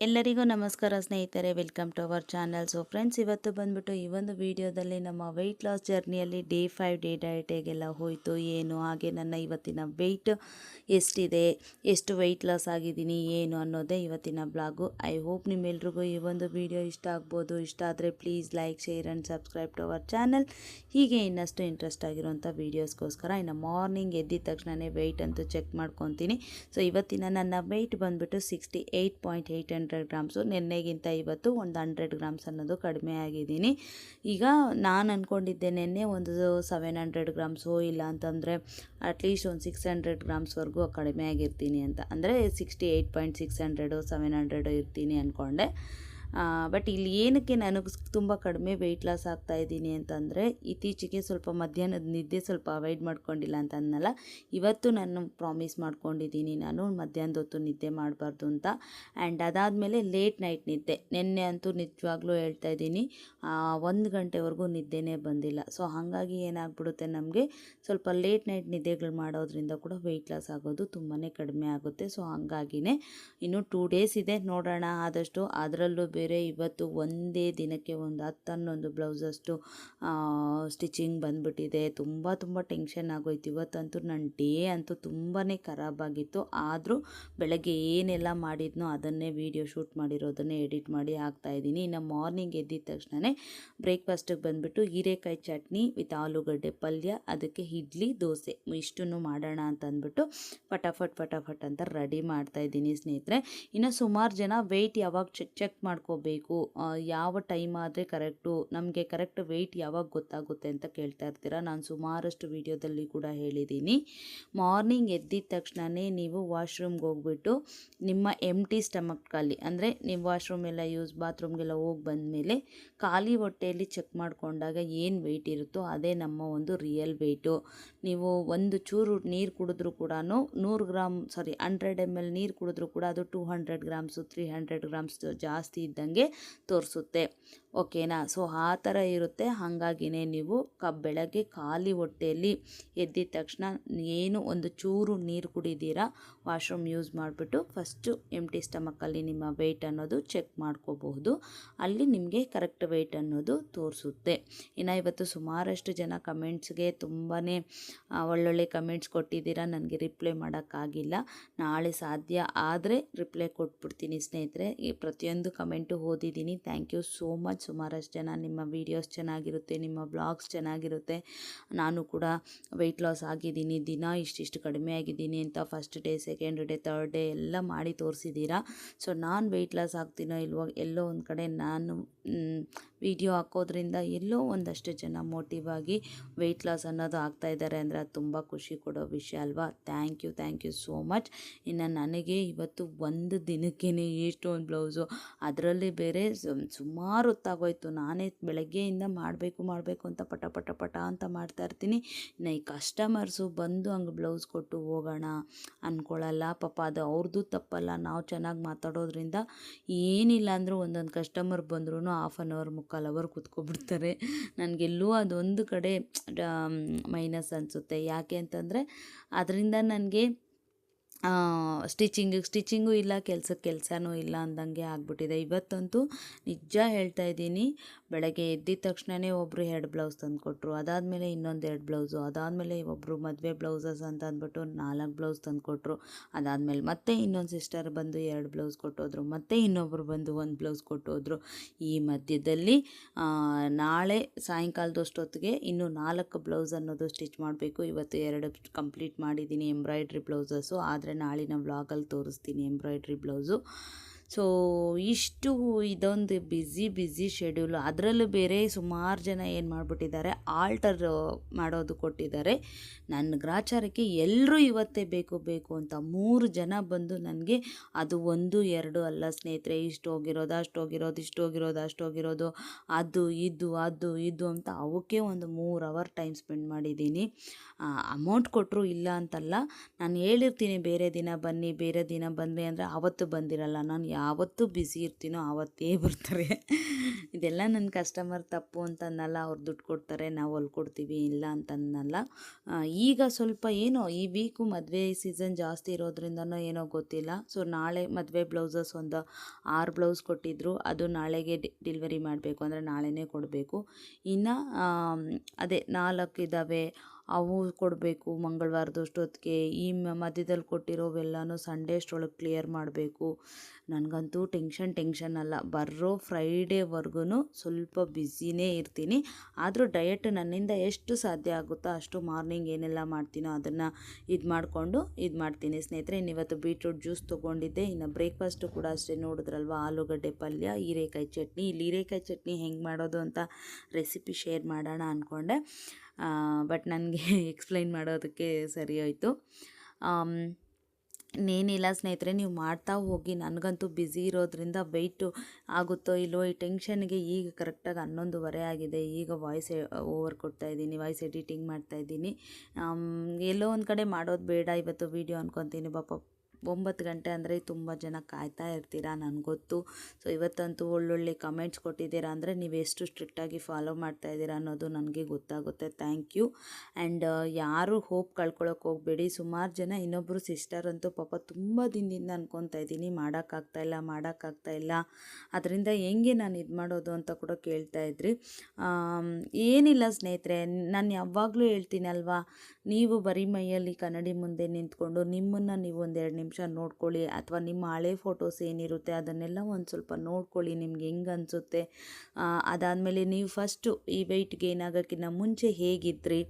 ಎಲ್ಲರಿಗೂ ನಮಸ್ಕಾರ ಸ್ನೇಹಿತರೆ welcome to our channel so friends ಇವತ್ತು ಬಂದ್ಬಿಟ್ಟು ಈ ಒಂದು ವಿಡಿಯೋದಲ್ಲಿ ನಮ್ಮ ವೆಯ್ಟ್ ಲಾಸ್ ಜರ್ನಿಯಲ್ಲಿ ಡೇ ಫೈವ್ ಡೇ ಡಯಟ್ ಹೇಗೆಲ್ಲ ಹೋಯಿತು, ಏನು, ಹಾಗೆ ನನ್ನ ಇವತ್ತಿನ ವೆಯ್ಟ್ ಎಷ್ಟಿದೆ, ಎಷ್ಟು ವೆಯ್ಟ್ ಲಾಸ್ ಆಗಿದ್ದೀನಿ, ಏನು ಅನ್ನೋದೇ ಇವತ್ತಿನ ಬ್ಲಾಗು ಐ ಹೋಪ್ ನಿಮ್ಮೆಲ್ರಿಗೂ ಈ ಒಂದು ವಿಡಿಯೋ ಇಷ್ಟ ಆಗ್ಬೋದು. ಇಷ್ಟ ಆದರೆ please like share and subscribe to our channel ಹೀಗೆ ಇನ್ನಷ್ಟು ಇಂಟ್ರೆಸ್ಟ್ ಆಗಿರುವಂಥ ವೀಡಿಯೋಸ್ಗೋಸ್ಕರ ಇನ್ನು ಮಾರ್ನಿಂಗ್ ಎದ್ದಿದ ತಕ್ಷಣವೇ ವೆಯ್ಟ್ ಅಂತೂ ಚೆಕ್ ಮಾಡ್ಕೊತೀನಿ. ಸೊ ಇವತ್ತಿನ ನನ್ನ ವೆಯ್ಟ್ ಬಂದುಬಿಟ್ಟು sixty eight point eight hundred grams, ನಿನ್ನೆಗಿಂತ ಇವತ್ತು ಒಂದು ಹಂಡ್ರೆಡ್ ಗ್ರಾಮ್ಸ್ ಅನ್ನೋದು ಕಡಿಮೆ ಆಗಿದ್ದೀನಿ. ಈಗ ನಾನು ಅಂದ್ಕೊಂಡಿದ್ದೆ ನಿನ್ನೆ ಒಂದು ಸೆವೆನ್ ಹಂಡ್ರೆಡ್ ಗ್ರಾಮ್ಸು ಇಲ್ಲ ಅಂತಂದರೆ ಅಟ್ಲೀಸ್ಟ್ ಒಂದು ಸಿಕ್ಸ್ ಹಂಡ್ರೆಡ್ ಗ್ರಾಮ್ಸ್ವರೆಗೂ ಕಡಿಮೆ ಆಗಿರ್ತೀನಿ ಅಂತ. ಅಂದರೆ sixty eight point six hundred seven hundred ಇರ್ತೀನಿ ಅಂದ್ಕೊಂಡೆ ಬಟ್ ಇಲ್ಲಿ ಏನಕ್ಕೆ ನನಗೆ ತುಂಬ ಕಡಿಮೆ ವೆಯ್ಟ್ ಲಾಸ್ ಆಗ್ತಾ ಇದ್ದೀನಿ ಅಂತಂದರೆ, ಇತ್ತೀಚೆಗೆ ಸ್ವಲ್ಪ ಮಧ್ಯಾಹ್ನದ ನಿದ್ದೆ ಸ್ವಲ್ಪ ಅವಾಯ್ಡ್ ಮಾಡ್ಕೊಂಡಿಲ್ಲ ಅಂತ ಅನ್ನಲ್ಲ ಇವತ್ತು ನಾನು ಪ್ರಾಮಿಸ್ ಮಾಡ್ಕೊಂಡಿದ್ದೀನಿ ನಾನು ಮಧ್ಯಾಹ್ನದ ಹೊತ್ತು ನಿದ್ದೆ ಮಾಡಬಾರ್ದು ಅಂತ. ಆ್ಯಂಡ್ ಅದಾದಮೇಲೆ ಲೇಟ್ ನೈಟ್ ನಿದ್ದೆ, ನಿನ್ನೆ ಅಂತೂ ನಿಜವಾಗ್ಲೂ ಹೇಳ್ತಾ ಇದ್ದೀನಿ ಒಂದು ಗಂಟೆವರೆಗೂ ನಿದ್ದೆನೇ ಬಂದಿಲ್ಲ. ಸೊ ಹಾಗಾಗಿ ಏನಾಗ್ಬಿಡುತ್ತೆ ನಮಗೆ, ಸ್ವಲ್ಪ ಲೇಟ್ ನೈಟ್ ನಿದ್ದೆಗಳು ಮಾಡೋದ್ರಿಂದ ಕೂಡ ವೆಯ್ಟ್ ಲಾಸ್ ಆಗೋದು ತುಂಬಾ ಕಡಿಮೆ ಆಗುತ್ತೆ. ಸೊ ಹಾಗಾಗಿನೇ, ಇನ್ನು ಟೂ ಡೇಸ್ ಇದೆ, ನೋಡೋಣ ಆದಷ್ಟು, ಅದರಲ್ಲೂ ಬೇರೆ ಇವತ್ತು ಒಂದೇ ದಿನಕ್ಕೆ ಒಂದು ಹತ್ತು ಹನ್ನೊಂದು ಬ್ಲೌಸಷ್ಟು ಸ್ಟಿಚಿಂಗ್ ಬಂದ್ಬಿಟ್ಟಿದೆ. ತುಂಬ ತುಂಬ ಟೆನ್ಷನ್ ಆಗೋಯ್ತು. ಇವತ್ತಂತೂ ನನ್ನ ಡೇ ಅಂತೂ ತುಂಬಾ ಖರಾಬಾಗಿತ್ತು ಆದರೂ ಬೆಳಗ್ಗೆ ಏನೆಲ್ಲ ಮಾಡಿದ್ನೋ ಅದನ್ನೇ ವೀಡಿಯೋ ಶೂಟ್ ಮಾಡಿರೋದನ್ನೇ ಎಡಿಟ್ ಮಾಡಿ ಹಾಕ್ತಾಯಿದ್ದೀನಿ ಇನ್ನು ಮಾರ್ನಿಂಗ್ ಎದ್ದಿದ ತಕ್ಷಣವೇ ಬ್ರೇಕ್ಫಾಸ್ಟಿಗೆ ಬಂದುಬಿಟ್ಟು ಹೀರೆಕಾಯಿ ಚಟ್ನಿ ವಿತ್ ಆಲೂಗಡ್ಡೆ ಪಲ್ಯ, ಅದಕ್ಕೆ ಇಡ್ಲಿ, ದೋಸೆ ಇಷ್ಟನ್ನು ಮಾಡೋಣ ಅಂತ ಅಂದ್ಬಿಟ್ಟು ಫಟಾಫಟ್ ಫಟಾಫಟ್ ಅಂತ ರೆಡಿ ಮಾಡ್ತಾಯಿದ್ದೀನಿ ಸ್ನೇಹಿತರೆ. ಇನ್ನು ಸುಮಾರು ಜನ ವೆಯ್ಟ್ ಯಾವಾಗ ಚೆಕ್ ಚೆಕ್ ಮಾಡ್ಕೋಬೇಕು ಯಾವ ಟೈಮ್ ಆದರೆ ಕರೆಕ್ಟು ನಮಗೆ ಕರೆಕ್ಟ್ ವೆಯ್ಟ್ ಯಾವಾಗ ಗೊತ್ತಾಗುತ್ತೆ ಅಂತ ಕೇಳ್ತಾ ಇರ್ತೀರಾ? ನಾನು ಸುಮಾರಷ್ಟು ವಿಡಿಯೋದಲ್ಲಿ ಕೂಡ ಹೇಳಿದ್ದೀನಿ. ಮಾರ್ನಿಂಗ್ ಎದ್ದಿದ ತಕ್ಷಣವೇ ನೀವು ವಾಶ್ರೂಮ್ಗೆ ಹೋಗ್ಬಿಟ್ಟು ನಿಮ್ಮ ಎಂ ಟಿ ಖಾಲಿ, ಅಂದರೆ ನೀವು ವಾಶ್ರೂಮ್ ಎಲ್ಲ ಯೂಸ್ ಬಾತ್ರೂಮ್ಗೆಲ್ಲ ಹೋಗಿ ಬಂದಮೇಲೆ ಖಾಲಿ ಹೊಟ್ಟೆಯಲ್ಲಿ ಚೆಕ್ ಮಾಡಿಕೊಂಡಾಗ ಏನು ವೆಯ್ಟ್ ಇರುತ್ತೋ ಅದೇ ನಮ್ಮ ಒಂದು ರಿಯಲ್ ವೆಯ್ಟು ನೀವು ಒಂದು ಚೂರು ನೀರು ಕುಡಿದ್ರೂ ಕೂಡ ನೂರು gram sorry hundred M L ನೀರು ಕುಡಿದ್ರೂ ಕೂಡ ಅದು two hundred grams three hundred grams ಜಾಸ್ತಿ ಇದ್ದಂಗೆ ತೋರಿಸುತ್ತೆ. ಓಕೆನಾ? ಸೊ, ಆ ಥರ ಇರುತ್ತೆ. ಹಾಗಾಗಿನೇ ನೀವು ಕ ಬೆಳಗ್ಗೆ ಖಾಲಿ ಹೊಟ್ಟೆಯಲ್ಲಿ ಎದ್ದಿದ ತಕ್ಷಣ ಏನು ಒಂದು ಚೂರು ನೀರು ಕುಡಿದೀರಾ, ವಾಶ್ರೂಮ್ ಯೂಸ್ ಮಾಡಿಬಿಟ್ಟು ಫಸ್ಟು ಎಂ ಟಿ ಸ್ಟಮಕ್ಕಲ್ಲಿ ನಿಮ್ಮ ವೆಯ್ಟ್ ಅನ್ನೋದು ಚೆಕ್ ಮಾಡ್ಕೋಬಹುದು. ಅಲ್ಲಿ ನಿಮಗೆ ಕರೆಕ್ಟ್ ವೆಯ್ಟ್ ಅನ್ನೋದು ತೋರಿಸುತ್ತೆ. ಇನ್ನು ಇವತ್ತು ಸುಮಾರಷ್ಟು ಜನ ಕಮೆಂಟ್ಸ್ಗೆ ತುಂಬಾ ಒಳ್ಳೊಳ್ಳೆ ಕಮೆಂಟ್ಸ್ ಕೊಟ್ಟಿದ್ದೀರಾ, ನನಗೆ ರಿಪ್ಲೈ ಮಾಡೋಕ್ಕಾಗಿಲ್ಲ. ನಾಳೆ ಸಾಧ್ಯ ಆದರೆ ರಿಪ್ಲೈ ಕೊಟ್ಬಿಡ್ತೀನಿ ಸ್ನೇಹಿತರೆ. ಈ ಪ್ರತಿಯೊಂದು ಕಮೆಂಟು ಓದಿದ್ದೀನಿ. ಥ್ಯಾಂಕ್ ಯು ಸೋ ಮಚ್ ಸುಮಾರಷ್ಟು ಜನ ನಿಮ್ಮ ವೀಡಿಯೋಸ್ ಚೆನ್ನಾಗಿರುತ್ತೆ, ನಿಮ್ಮ ಬ್ಲಾಗ್ಸ್ ಚೆನ್ನಾಗಿರುತ್ತೆ. ನಾನು ಕೂಡ ವೆಯ್ಟ್ ಲಾಸ್ ಆಗಿದ್ದೀನಿ, ದಿನ ಇಷ್ಟಿಷ್ಟು ಕಡಿಮೆ ಆಗಿದ್ದೀನಿ ಅಂತ first day second day third day ಎಲ್ಲ ಮಾಡಿ ತೋರಿಸಿದ್ದೀರಾ? ಸೊ ನಾನು ವೆಯ್ಟ್ ಲಾಸ್ ಆಗ್ತೀನೋ ಇಲ್ವೋ ಎಲ್ಲೋ ಒಂದು ಕಡೆ ನಾನು ವಿಡಿಯೋ ಹಾಕೋದ್ರಿಂದ ಎಲ್ಲೋ ಒಂದಷ್ಟು ಜನ ಮೋಟಿವ್ ಆಗಿ ವೆಯ್ಟ್ ಲಾಸ್ ಅನ್ನೋದು ಆಗ್ತಾ ಇದ್ದಾರೆ ಅಂದರೆ ಅದು ತುಂಬ ಖುಷಿ ಕೊಡೋ ವಿಷಯ ಅಲ್ವಾ? Thank you thank you so much ಇನ್ನು ನನಗೆ ಇವತ್ತು ಒಂದು ದಿನಕ್ಕೇ ಎಷ್ಟೊಂದು ಬ್ಲೌಸು ಅದರಲ್ಲಿ ಬೇರೆ ಸುಮಾರು ಹೊತ್ತಾಗೋಯ್ತು. ನಾನೇ ಬೆಳಗ್ಗೆಯಿಂದ ಮಾಡಬೇಕು ಮಾಡಬೇಕು ಅಂತ ಪಟ ಪಟ ಪಟ ಅಂತ ಮಾಡ್ತಾ ಇರ್ತೀನಿ. ಇನ್ನು ಈ ಕಸ್ಟಮರ್ಸು ಬಂದು ಹಂಗೆ ಬ್ಲೌಸ್ ಕೊಟ್ಟು ಹೋಗೋಣ ಅಂದ್ಕೊಳ್ಳಲ್ಲ ಪಾಪ ಅದು ಅವ್ರದ್ದು ತಪ್ಪಲ್ಲ. ನಾವು ಚೆನ್ನಾಗಿ ಮಾತಾಡೋದ್ರಿಂದ ಏನಿಲ್ಲ ಅಂದರೂ ಒಂದೊಂದು ಕಸ್ಟಮರ್ ಬಂದ್ರೂ ಹಾಫ್ ಆನ್ ಅವರ್ ಮುಕ್ಕಾಲು ಅವರ್ ಕೂತ್ಕೊಬಿಡ್ತಾರೆ. ನನಗೆಲ್ಲೂ ಅದೊಂದು ಕಡೆ ಮೈನಸ್ ಅನಿಸುತ್ತೆ. ಯಾಕೆ ಅಂತಂದರೆ, ಅದರಿಂದ ನನಗೆ ಸ್ಟಿಚಿಂಗ್ ಸ್ಟಿಚಿಂಗು ಇಲ್ಲ ಕೆಲ್ಸಕ್ಕೆ ಕೆಲಸನೂ ಇಲ್ಲ ಅಂದಂಗೆ ಆಗಿಬಿಟ್ಟಿದೆ. ಇವತ್ತಂತೂ ನಿಜ ಹೇಳ್ತಾ ಇದ್ದೀನಿ ಬೆಳಗ್ಗೆ ಎದ್ದಿದ ತಕ್ಷಣವೇ ಒಬ್ಬರು ಎರಡು ಬ್ಲೌಸ್ ತಂದುಕೊಟ್ರು. ಅದಾದಮೇಲೆ ಇನ್ನೊಂದು ಎರಡು ಬ್ಲೌಸು, ಅದಾದಮೇಲೆ ಒಬ್ಬರು ಮದುವೆ ಬ್ಲೌಸಸ್ ಅಂತ ಅಂದ್ಬಿಟ್ಟು ನಾಲ್ಕು ಬ್ಲೌಸ್ ತಂದುಕೊಟ್ರು. ಅದಾದಮೇಲೆ ಮತ್ತೆ ಇನ್ನೊಂದು ಸಿಸ್ಟರ್ ಬಂದು ಎರಡು ಬ್ಲೌಸ್ ಕೊಟ್ಟೋದ್ರು, ಮತ್ತೆ ಇನ್ನೊಬ್ಬರು ಬಂದು ಒಂದು ಬ್ಲೌಸ್ ಕೊಟ್ಟೋದ್ರು. ಈ ಮಧ್ಯದಲ್ಲಿ ನಾಳೆ ಸಾಯಂಕಾಲದಷ್ಟೊತ್ತಿಗೆ ಇನ್ನೂ ನಾಲ್ಕು ಬ್ಲೌಸ್ ಅನ್ನೋದು ಸ್ಟಿಚ್ ಮಾಡಬೇಕು. ಇವತ್ತು ಎರಡು ಕಂಪ್ಲೀಟ್ ಮಾಡಿದ್ದೀನಿ ಎಂಬ್ರಾಯ್ಡ್ರಿ ಬ್ಲೌಸಸ್ಸು. ಆದರೆ ನಾಳಿನ ವ್ಲಾಗಲ್ಲಿ ತೋರಿಸ್ತೀನಿ ಎಂಬ್ರಾಯ್ಡ್ರಿ ಬ್ಲೌಸು. ಸೊ, ಇಷ್ಟು ಇದೊಂದು ಬ್ಯುಸಿ ಬ್ಯುಸಿ ಶೆಡ್ಯೂಲು ಅದರಲ್ಲೂ ಬೇರೆ ಸುಮಾರು ಜನ ಏನು ಮಾಡಿಬಿಟ್ಟಿದ್ದಾರೆ ಆಲ್ಟರ್ ಮಾಡೋದು ಕೊಟ್ಟಿದ್ದಾರೆ. ನನ್ನ ಗ್ರಾಚಾರಕ್ಕೆ ಎಲ್ಲರೂ ಇವತ್ತೇ ಬೇಕು ಬೇಕು ಅಂತ ಮೂರು ಜನ ಬಂದು ನನಗೆ ಅದು ಒಂದು, ಎರಡು ಅಲ್ಲ ಸ್ನೇಹಿತರೆ, ಇಷ್ಟು ಹೋಗಿರೋದು, ಅಷ್ಟು ಹೋಗಿರೋದು, ಇಷ್ಟು ಹೋಗಿರೋದು, ಅಷ್ಟು ಹೋಗಿರೋದು, ಅದು, ಇದು ಅದು, ಇದು ಅಂತ ಅವಕ್ಕೆ ಒಂದು ಮೂರು ಅವರ್ ಟೈಮ್ ಸ್ಪೆಂಡ್ ಮಾಡಿದ್ದೀನಿ. ಅಮೌಂಟ್ ಕೊಟ್ಟರು ಇಲ್ಲ ಅಂತಲ್ಲ, ನಾನು ಹೇಳಿರ್ತೀನಿ, ಬೇರೆ ದಿನ ಬನ್ನಿ, ಬೇರೆ ದಿನ ಬನ್ನಿ ಅಂದರೆ ಆವತ್ತು ಬಂದಿರಲ್ಲ, ನಾನು ಯಾವತ್ತೂ ಬ್ಯುಸಿ ಇರ್ತೀನೋ ಆವತ್ತೇ ಬರ್ತಾರೆ. ಇದೆಲ್ಲ ನನ್ನ ಕಸ್ಟಮರ್ ತಪ್ಪು ಅಂತನ್ನಲ್ಲ ಅವ್ರು ದುಡ್ಡು ಕೊಡ್ತಾರೆ, ನಾವು ಹೊಲ್ಕೊಡ್ತೀವಿ ಇಲ್ಲ ಅಂತನ್ನಲ್ಲ ಈಗ ಸ್ವಲ್ಪ ಏನೋ, ಈ ವೀಕು ಮದುವೆ ಸೀಸನ್ ಜಾಸ್ತಿ ಇರೋದ್ರಿಂದನೋ ಏನೋ ಗೊತ್ತಿಲ್ಲ. ಸೊ ನಾಳೆ ಮದುವೆ ಬ್ಲೌಸಸ್ ಒಂದು ಆರು ಬ್ಲೌಸ್ ಕೊಟ್ಟಿದ್ದರು ಅದು ನಾಳೆಗೆ ಡೆಲಿವರಿ ಮಾಡಬೇಕು, ಅಂದರೆ ನಾಳೆನೇ ಕೊಡಬೇಕು. ಇನ್ನು ಅದೇ ನಾಲ್ಕು ಇದ್ದಾವೆ ಅವು ಕೊಡಬೇಕು ಮಂಗಳವಾರದಷ್ಟೊತ್ತಿಗೆ ಈ ಮಧ್ಯದಲ್ಲಿ ಕೊಟ್ಟಿರೋವೆಲ್ಲನೂ ಸಂಡೇ ಅಷ್ಟರೊಳಗೆ ಕ್ಲಿಯರ್ ಮಾಡಬೇಕು. ನನಗಂತೂ ಟೆನ್ಷನ್ ಟೆನ್ಷನ್ ಅಲ್ಲ. ಬರೋ ಫ್ರೈಡೇವರೆಗೂ ಸ್ವಲ್ಪ ಬ್ಯುಸಿನೇ ಇರ್ತೀನಿ. ಆದರೂ ಡಯಟ್ ನನ್ನಿಂದ ಎಷ್ಟು ಸಾಧ್ಯ ಆಗುತ್ತೋ ಅಷ್ಟು ಮಾರ್ನಿಂಗ್ ಏನೆಲ್ಲ ಮಾಡ್ತೀನೋ ಅದನ್ನು ಇದು ಮಾಡಿಕೊಂಡು ಇದು ಮಾಡ್ತೀನಿ. ಸ್ನೇಹಿತರೆ ಇನ್ನಿವತ್ತು ಬೀಟ್ರೂಟ್ ಜ್ಯೂಸ್ ತೊಗೊಂಡಿದ್ದೆ. ಇನ್ನು ಬ್ರೇಕ್ಫಾಸ್ಟು ಕೂಡ ಅಷ್ಟೇ ನೋಡಿದ್ರಲ್ವ? ಆಲೂಗಡ್ಡೆ ಪಲ್ಯ, ಹೀರೆಕಾಯಿ ಚಟ್ನಿ. ಇಲ್ಲಿ ಹೀರೆಕಾಯಿ ಚಟ್ನಿ ಹೆಂಗೆ ಮಾಡೋದು ಅಂತ ರೆಸಿಪಿ ಶೇರ್ ಮಾಡೋಣ ಅಂದ್ಕೊಂಡೆ ಬಟ್ ನನಗೆ ಎಕ್ಸ್ಪ್ಲೈನ್ ಮಾಡೋದಕ್ಕೆ ಸರಿ ಹೋಯಿತು. ಇನ್ನೇನಿಲ್ಲ ಸ್ನೇಹಿತರೆ, ನೀವು ಮಾಡ್ತಾ ಹೋಗಿ. ನನಗಂತೂ ಬ್ಯುಸಿ ಇರೋದ್ರಿಂದ ವೆಯ್ಟು ಆಗುತ್ತೋ ಇಲ್ಲೋ ಈ ಟೆನ್ಷನ್ಗೆ ಈಗ ಕರೆಕ್ಟಾಗಿ ಹನ್ನೊಂದುವರೆ ಆಗಿದೆ. ಈಗ ವಾಯ್ಸ್ ಓವರ್ ಕೊಡ್ತಾ ಇದ್ದೀನಿ ವಾಯ್ಸ್ ಎಡಿಟಿಂಗ್ ಮಾಡ್ತಾ ಇದ್ದೀನಿ. ಎಲ್ಲೋ ಒಂದು ಕಡೆ ಮಾಡೋದು ಬೇಡ. ಇವತ್ತು ವೀಡಿಯೋ ಅನ್ಕೊತೀನಿ. ಪಾಪ ಒಂಬತ್ತು ಗಂಟೆ ಅಂದರೆ ತುಂಬ ಜನ ಕಾಯ್ತಾ ಇರ್ತೀರಾ ಗೊತ್ತು. ಸೊ ಇವತ್ತಂತೂ ಒಳ್ಳೊಳ್ಳೆ ಕಮೆಂಟ್ಸ್ ಕೊಟ್ಟಿದ್ದೀರಾ ಅಂದರೆ ನೀವು ಎಷ್ಟು ಸ್ಟ್ರಿಕ್ಟಾಗಿ ಫಾಲೋ ಮಾಡ್ತಾ ಇದ್ದೀರಾ ಅನ್ನೋದು ನನಗೆ ಗೊತ್ತಾಗುತ್ತೆ. ಥ್ಯಾಂಕ್ ಯು ಆ್ಯಂಡ್ ಯಾರು ಹೋಪ್ ಕಳ್ಕೊಳ್ಳೋಕೆ ಹೋಗಬೇಡಿ. ಸುಮಾರು ಜನ ಇನ್ನೊಬ್ಬರು ಸಿಸ್ಟರ್ ಅಂತೂ ಪಾಪ ತುಂಬ ದಿನದಿಂದ ಅಂದ್ಕೊತಾ ಇದ್ದೀನಿ. ಮಾಡೋಕ್ಕಾಗ್ತಾಯಿಲ್ಲ ಇಲ್ಲ, ಮಾಡೋಕ್ಕಾಗ್ತಾ ಇಲ್ಲ. ಅದರಿಂದ ಹೆಂಗೆ ನಾನು ಇದು ಮಾಡೋದು ಅಂತ ಕೂಡ ಕೇಳ್ತಾ ಇದ್ರಿ. ಏನಿಲ್ಲ ಸ್ನೇಹಿತರೆ, ನಾನು ಯಾವಾಗಲೂ ಹೇಳ್ತೀನಲ್ವಾ, ನೀವು ಬರೀ ಮೈಯಲ್ಲಿ ಕನ್ನಡಿ ಮುಂದೆ ನಿಂತ್ಕೊಂಡು ನಿಮ್ಮನ್ನು ನೀವು ಒಂದೆರಡು ನಿಮಿಷ ನೋಡ್ಕೊಳ್ಳಿ ಅಥವಾ ನಿಮ್ಮ ಹಳೆ ಫೋಟೋಸ್ ಏನಿರುತ್ತೆ ಅದನ್ನೆಲ್ಲ ಒಂದು ಸ್ವಲ್ಪ ನೋಡ್ಕೊಳ್ಳಿ, ನಿಮ್ಗೆ ಹೆಂಗೆ ಅನಿಸುತ್ತೆ? ಅದಾದಮೇಲೆ ನೀವು ಫಸ್ಟು ಈ ವೆಯ್ಟ್ ಗೇನ್ ಆಗೋಕ್ಕಿಂತ ಮುಂಚೆ ಹೇಗಿದ್ರಿ?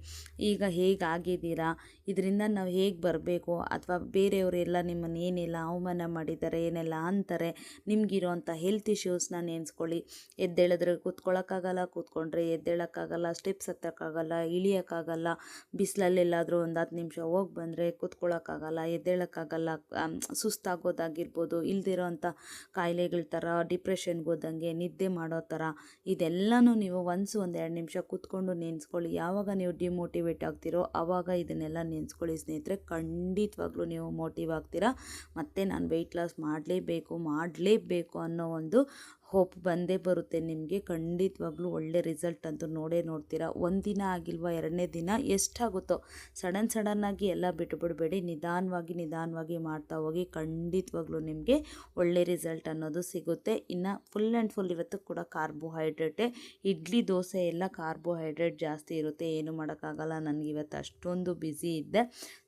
ಈಗ ಹೇಗಾಗಿದ್ದೀರಾ? ಇದರಿಂದ ನಾವು ಹೇಗೆ ಬರಬೇಕು? ಅಥವಾ ಬೇರೆಯವರೆಲ್ಲ ನಿಮ್ಮನ್ನು ಏನೆಲ್ಲ ಅವಮಾನ ಮಾಡಿದ್ದಾರೆ, ಏನೆಲ್ಲ ಅಂತಾರೆ ನಿಮಗಿರೋಂಥ ಹೆಲ್ತ್ ಇಶ್ಯೂಸ್ನ ನೆನೆಸ್ಕೊಳ್ಳಿ. ಎದ್ದೇಳಿದ್ರೆ ಕೂತ್ಕೊಳ್ಳೋಕ್ಕಾಗಲ್ಲ ಕೂತ್ಕೊಂಡ್ರೆ ಎದ್ದೇಳೋಕ್ಕಾಗಲ್ಲ ಸ್ಟೆಪ್ಸ್ ಹತ್ತಕ್ಕಾಗಲ್ಲ, ಇಳಿಯೋಕ್ಕಾಗಲ್ಲ, ಬಿಸಿಲಲ್ಲೆಲ್ಲಾದರೂ ಒಂದು ಹತ್ತು ನಿಮಿಷ ಹೋಗಿ ಬಂದರೆ ಕೂತ್ಕೊಳ್ಳೋಕ್ಕಾಗಲ್ಲ ಎದ್ದೇಳೋಕ್ಕಾಗಲ್ಲ ಸುಸ್ತಾಗೋದಾಗಿರ್ಬೋದು ಇಲ್ದಿರೋ ಅಂಥ ಕಾಯಿಲೆಗಳ ಥರ ಡಿಪ್ರೆಷನ್ಗೆ ಹೋದಂಗೆ ನಿದ್ದೆ ಮಾಡೋ ಥರ, ಇದೆಲ್ಲನೂ ನೀವು ಒನ್ಸ್ ಒಂದು ಎರಡು ನಿಮಿಷ ಕೂತ್ಕೊಂಡು ನೆನೆಸ್ಕೊಳ್ಳಿ. ಯಾವಾಗ ನೀವು ಡಿಮೋಟಿವೇಟ್ ಆಗ್ತಿರೋ ಆವಾಗ ಇದನ್ನೆಲ್ಲ ನೆನೆಸ್ಕೊಳ್ಳಿ ಸ್ನೇಹಿತರೆ. ಖಂಡಿತವಾಗ್ಲೂ ನೀವು ಮೋಟಿವ್ ಆಗ್ತೀರಾ. ಮತ್ತು ನಾನು ವೆಯ್ಟ್ ಲಾಸ್ ಮಾಡಲೇಬೇಕು ಮಾಡಲೇಬೇಕು ಅನ್ನೋ ಒಂದು ಹೋಪ್ ಬಂದೇ ಬರುತ್ತೆ. ನಿಮಗೆ ಖಂಡಿತವಾಗ್ಲೂ ಒಳ್ಳೆ ರಿಸಲ್ಟ್ ಅಂತೂ ನೋಡೇ ನೋಡ್ತೀರಾ. ಒಂದಿನ ಆಗಿಲ್ವಾ, ಎರಡನೇ ದಿನ? ಎಷ್ಟಾಗುತ್ತೋ? ಸಡನ್ ಸಡನ್ನಾಗಿ ಎಲ್ಲ ಬಿಟ್ಟುಬಿಡಬೇಡಿ ನಿಧಾನವಾಗಿ ನಿಧಾನವಾಗಿ ಮಾಡ್ತಾ ಹೋಗಿ ಖಂಡಿತವಾಗ್ಲೂ ನಿಮಗೆ ಒಳ್ಳೆ ರಿಸಲ್ಟ್ ಅನ್ನೋದು ಸಿಗುತ್ತೆ. ಇನ್ನು ಫುಲ್ ಆ್ಯಂಡ್ ಫುಲ್ ಇವತ್ತು ಕೂಡ ಕಾರ್ಬೋಹೈಡ್ರೇಟೇ ಇಡ್ಲಿ, ದೋಸೆ ಎಲ್ಲ ಕಾರ್ಬೋಹೈಡ್ರೇಟ್ ಜಾಸ್ತಿ ಇರುತ್ತೆ. ಏನು ಮಾಡೋಕ್ಕಾಗಲ್ಲ. ನನಗೆ ಇವತ್ತು ಅಷ್ಟೊಂದು ಬ್ಯುಸಿ ಇದ್ದೆ.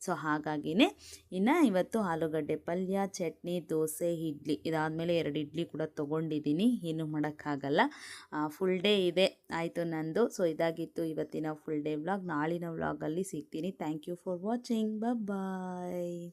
ಸೊ ಹಾಗಾಗಿನೇ ಇನ್ನು ಇವತ್ತು ಆಲೂಗಡ್ಡೆ ಪಲ್ಯ, ಚಟ್ನಿ, ದೋಸೆ, ಇಡ್ಲಿ. ಇದಾದಮೇಲೆ ಎರಡು ಇಡ್ಲಿ ಕೂಡ ತೊಗೊಂಡಿದ್ದೀನಿ. ಏನು ಮಾಡೋಕ್ಕಾಗಲ್ಲ. ಫುಲ್ ಡೇ ಇದೆ. ಆಯಿತು ನಂದು. ಸೊ ಇದಾಗಿತ್ತು ಇವತ್ತಿನ ಫುಲ್ ಡೇ ವ್ಲಾಗ್ ನಾಳಿನ ವ್ಲಾಗಲ್ಲಿ ಸಿಗ್ತೀನಿ. Thank you for watching bye